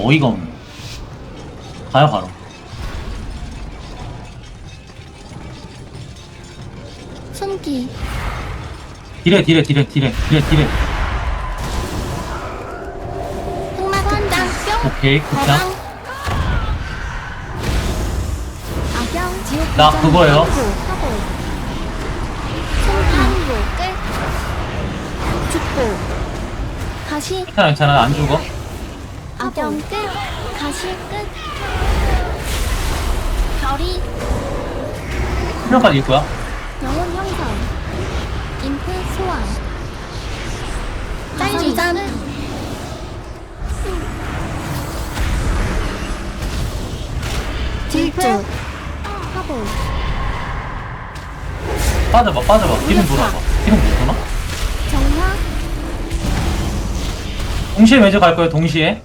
어이가 없네. 가요, 바로. 숨기 딜해, 딜해, 딜해, 딜해, 딜해, 딜해. 흑마 극장 뿅 오케이, 악영 지옥 나 그거예요. 사고. 끝 다시 괜찮아, 괜찮아. 안 죽어. 악영 끝 다시 끝 별이 수명까지 있고요. 영혼 형성 인프 소환 짤리잠 질주 화보 빠져봐, 빠져봐. 뒤로 돌아봐. 뒤로 못 도나? 정화 동시에 매주 갈 거예요, 동시에.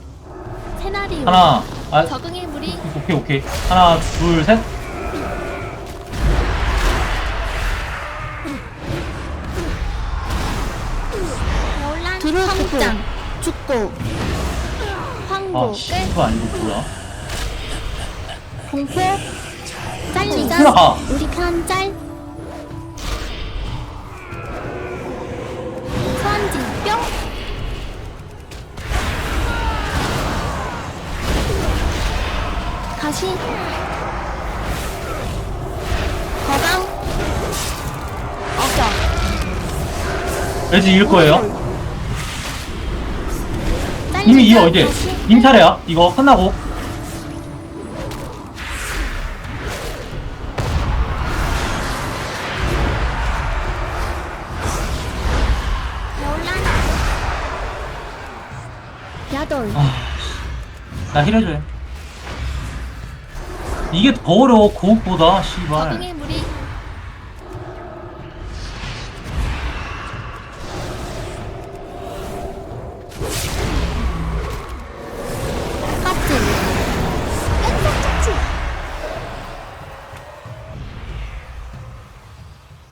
하나, 아, 적응의 무리 오케이, 오케이. 하나, 둘, 셋. 여울란 성장 죽고 황보 아, 끝 씨가 아니고 뭐야. 공포 짤리자 우와. 우리 편 짤 가시 거강 어격 매주 이길 거예요. 이미 이어 이제. 가시. 님 차례야. 이거 끝나고. 야돌 아, 나 힐해줘요. 이게 더 어려워, 고급보다, 씨발. 적응의 무리